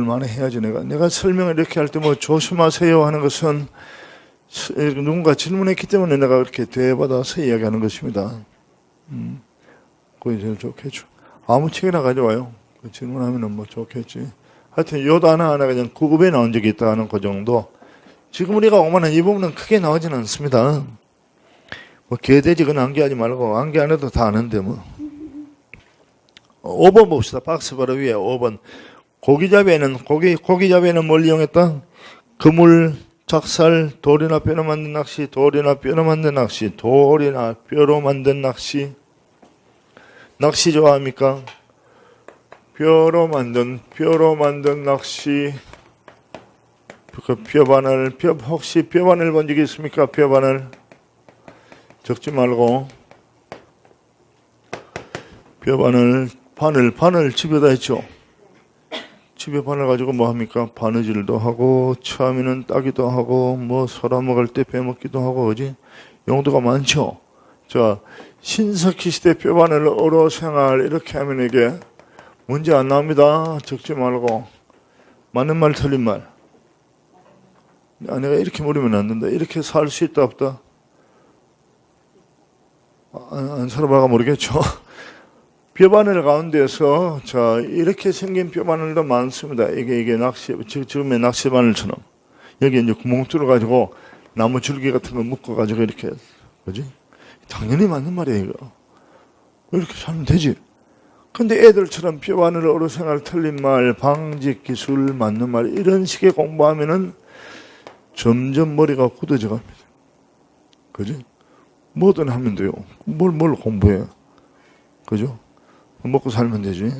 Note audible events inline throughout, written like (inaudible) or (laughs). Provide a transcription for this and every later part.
많이 해야지 내가 내가 설명을 이렇게 할 때 뭐 조심하세요 하는 것은 스- 누군가 질문했기 때문에 내가 그렇게 대받아서 이야기하는 것입니다. 음, 그게 제일 좋겠죠. 아무 책이나 가져와요. 그 질문하면은 뭐 좋겠지. 하여튼 요도 하나 하나 그냥 구급에 나온 적이 있다는 그 정도. 지금 우리가 오만한 이 부분은 크게 나오지는 않습니다. 뭐 개돼지건 암기하지 말고 암기 안 해도 다 아는데 뭐. 5번 봅시다. 박스 바로 위에 5번. 고기잡이에는 고기 고기잡이에는 뭘 이용했다? 그물, 작살, 돌이나 뼈로 만든 낚시, 돌이나 뼈로 만든 낚시, 돌이나 뼈로 만든 낚시. 낚시 좋아합니까? 뼈로 만든 뼈로 만든 낚시. 그 뼈바늘, 뼈 혹시 뼈바늘 본적 있습니까? 뼈바늘 적지 말고 뼈바늘, 바늘, 바늘 집에다 있죠. 집에 바늘 가지고 뭐 합니까? 바느질도 하고 처음에는 따기도 하고 뭐 소라 먹을 때 빼먹기도 하고 그지? 용도가 많죠. 자 신석기 시대 뼈바늘 어로 생활 이렇게 하면 이게 문제 안 나옵니다. 적지 말고 맞는 말 틀린 말. 아, 내가 이렇게 물으면 안 된다. 이렇게 살 수 있다 없다. 안, 안 살아봐가 모르겠죠. 뼈바늘 가운데서 자 이렇게 생긴 뼈바늘도 많습니다. 이게 이게 낚시 지- 지금의 낚시 바늘처럼 여기 이제 구멍 뚫어 가지고 나무 줄기 같은 거 묶어 가지고 이렇게 그지? 당연히 맞는 말이에요 이거. 이렇게 살면 되지. 근데 애들처럼 뼈바늘 어로 생활 틀린 말, 방직 기술 맞는 말 이런 식의 공부하면은 점점 머리가 굳어져 갑니다. 그지? 뭐든 하면 돼요. 뭘 뭘 공부해. 그죠? 먹고 살면 되지.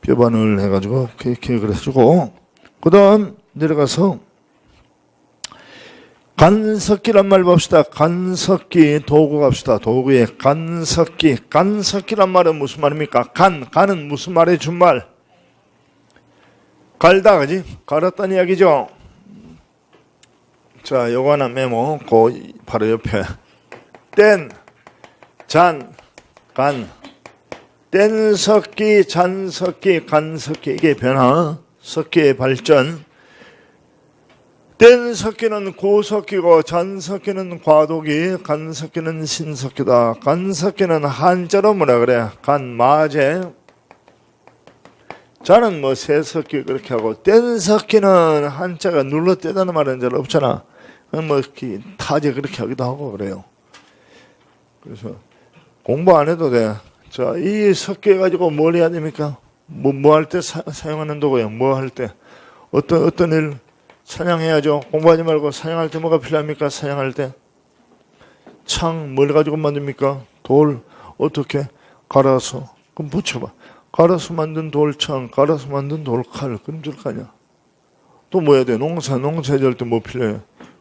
뼈바늘 해가지고 케이크를 해주고 그 다음 내려가서 간석기란 말 봅시다. 간석기 도구 갑시다. 도구에 간석기. 간석기란 말은 무슨 말입니까? 간. 간은 무슨 말의 준말? 갈다 그지? 갈았다는 이야기죠. 자, 요거 하나 메모. 그 바로 옆에 땐, 잔, 간. 뗀석기, 잔석기, 간석기 이게 변화, 석기의 발전. 뗀석기는 고석기고 잔석기는 과도기, 간석기는 신석기다. 간석기는 한자로 뭐라 그래? 간마제. 자는 뭐 세석기 그렇게 하고 뗀석기는 한자가 눌러 떼다는 말은 잘 없잖아. 뭐 타제 그렇게 하기도 하고 그래요. 그래서 공부 안 해도 돼. 자, 이 섞여 가지고 뭘 해야 됩니까? 뭐 뭐 할 때 사용하는 도구예요. 뭐 할 때 어떤 어떤 일 사냥해야죠. 공부하지 말고 사냥할 때 뭐가 필요합니까? 사냥할 때 창 뭘 가지고 만듭니까? 돌 어떻게 갈아서 그럼 붙여봐. 갈아서 만든 돌창, 갈아서 만든 돌칼 그럼 될 거 아니야. 또 뭐 해야 돼? 농사 농사질 때뭐 필요해?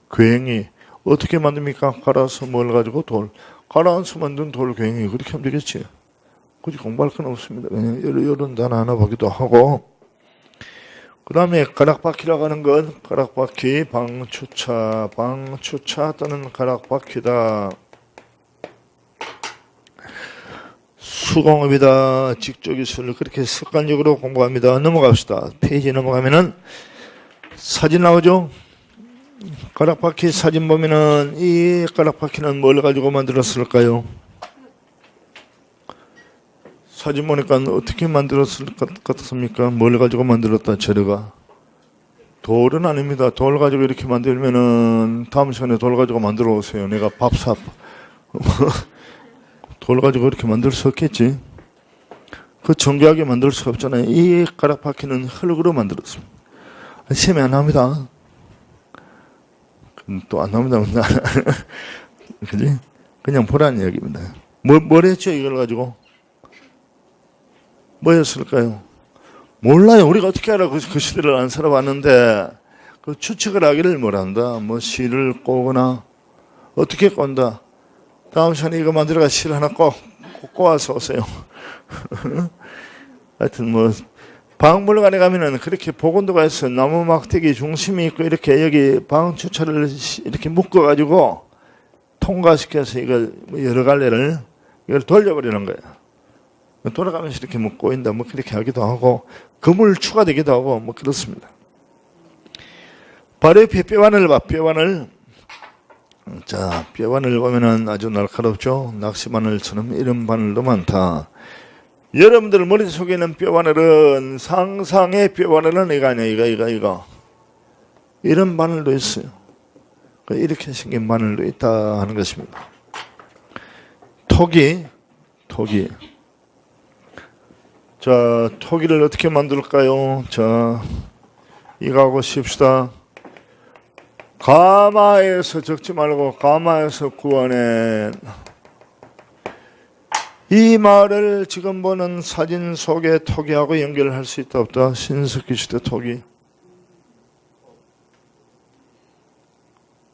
괭이 어떻게 만듭니까? 갈아서 뭘 가지고 돌 갈아서 만든 돌 괭이 그렇게 하면 되겠지. 굳이 공부할 건 없습니다. 이런, 단어 하나 보기도 하고. 그 다음에 가락바퀴라고 하는 건 가락바퀴, 방추차, 방추차 또는 가락바퀴다. 수공업이다. 직조기술 그렇게 습관적으로 공부합니다. 넘어갑시다. 페이지 넘어가면은 사진 나오죠? 가락바퀴 사진 보면은 이 가락바퀴는 뭘 가지고 만들었을까요? 사진 보니까 어떻게 만들었을 것 같습니까? 뭘 가지고 만들었다 재료가 돌은 아닙니다. 돌 가지고 이렇게 만들면은 다음 시간에 돌 가지고 만들어 오세요. 내가 밥사 (laughs) 돌 가지고 이렇게 만들 수 없겠지. 그 정교하게 만들 수 없잖아요. 이 가락바퀴는 흙으로 만들었습니다. 시험에 안 나옵니다. 또안 나옵니다. (laughs) 그지? 그냥 보라는 이야기입니다. 뭐, 뭘 했죠? 이걸 가지고? 뭐였을까요? 몰라요. 우리가 어떻게 알아? 그, 그 시대를 안 살아봤는데, 그 추측을 하기를 뭐란다. 뭐 실을 꼬거나, 어떻게 꼰다. 다음 시간에 이거 만들어가 실 하나 꼭, 꼭 꼬아서 오세요. (laughs) 하여튼 뭐, 박물관에 가면은 그렇게 복원도가 있어 나무 막대기 중심이 있고 이렇게 여기 방추차를 이렇게 묶어 가지고 통과시켜서 이걸 뭐 여러 갈래를 이걸 돌려버리는 거예요. 돌아가면서 이렇게 뭐 꼬인다 뭐 그렇게 하기도 하고 그물 추가되기도 하고 뭐 그렇습니다. 바로 옆에 뼈바늘 봐 뼈바늘 자 뼈바늘 보면은 아주 날카롭죠 낚시바늘처럼 이런 바늘도 많다. 여러분들 머릿속에 있는 뼈바늘은 상상의 뼈바늘은 이거 아니야 이거 이거 이거 이런 바늘도 있어요. 그 이렇게 생긴 바늘도 있다 하는 것입니다. 토기 토기 자, 토기를 어떻게 만들까요? 자, 이거하고 씁시다. 가마에서 적지 말고 가마에서 구원해. 이 말을 지금 보는 사진 속에 토기하고 연결할 수 있다 없다? 신석기 시대 토기.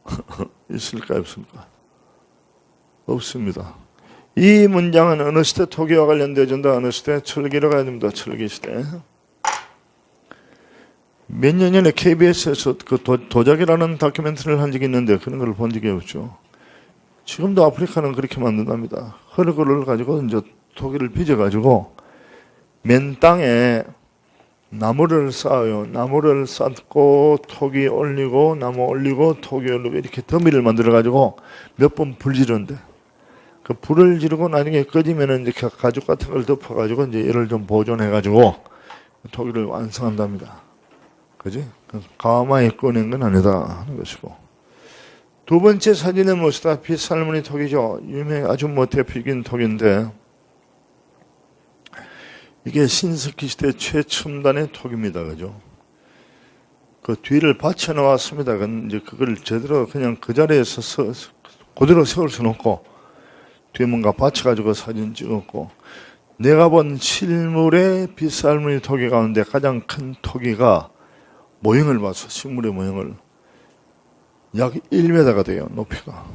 (laughs) 있을까 없습니까? 없습니다. 이 문장은 어느 시대 토기와 관련되어진다. 어느 시대 철기로 가야 됩니다. 철기 시대. 몇 년 전에 KBS에서 그 도, 도자기라는 다큐멘터리를 한 적이 있는데 그런 걸 본 적이 없죠. 지금도 아프리카는 그렇게 만든답니다. 흙을 가지고 이제 토기를 빚어가지고 맨 땅에 나무를 쌓아요. 나무를 쌓고 토기 올리고 나무 올리고 토기 올리고 이렇게 더미를 만들어 가지고 몇 번 불지른데 그 불을 지르고 나중에 꺼지면은 이제 가죽 같은 걸 덮어가지고 이제 얘를 좀 보존해가지고 토기를 완성한답니다. 그지? 그 가마에 꺼낸 건 아니다 하는 것이고. 두 번째 사진은 무엇이다? 빛살무늬 토기죠. 유명 아주 뭐 대표적인 토기인데 이게 신석기 시대 최첨단의 토기입니다. 그죠? 그 뒤를 받쳐 놓았습니다. 그 이제 그걸 제대로 그냥 그 자리에서 서, 그대로 세울 수 놓고 뭔가 받쳐가지고 사진 찍었고 내가 본 실물의 빗살무늬 토기 가운데 가장 큰 토기가 모형을 봐서 식물의 모형을 약 1m가 돼요 높이가.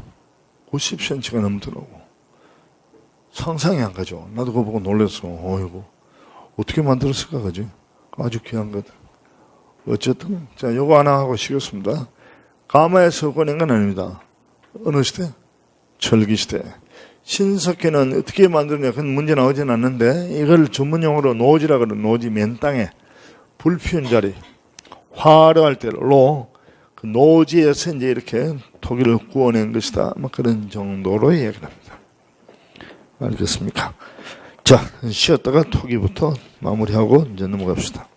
90cm가 넘더라고. 상상이 안 가죠. 나도 그거 보고 놀랐어. 어이구 어떻게 만들었을까 그지? 아주 귀한 것. 어쨌든 자 요거 하나 하고 쉬겠습니다. 가마에서 꺼낸 건 아닙니다. 어느 시대? 철기 시대 신석기는 어떻게 만드냐 그건 문제 나오진 않는데 이걸 전문용어로 노지라 그래 노지 맨 땅에. 불 피운 자리. 화려할 때로 그 노지에서 이제 이렇게 토기를 구워낸 것이다. 뭐 그런 정도로 얘기를 합니다. 알겠습니까? 자 쉬었다가 토기부터 마무리하고 이제 넘어갑시다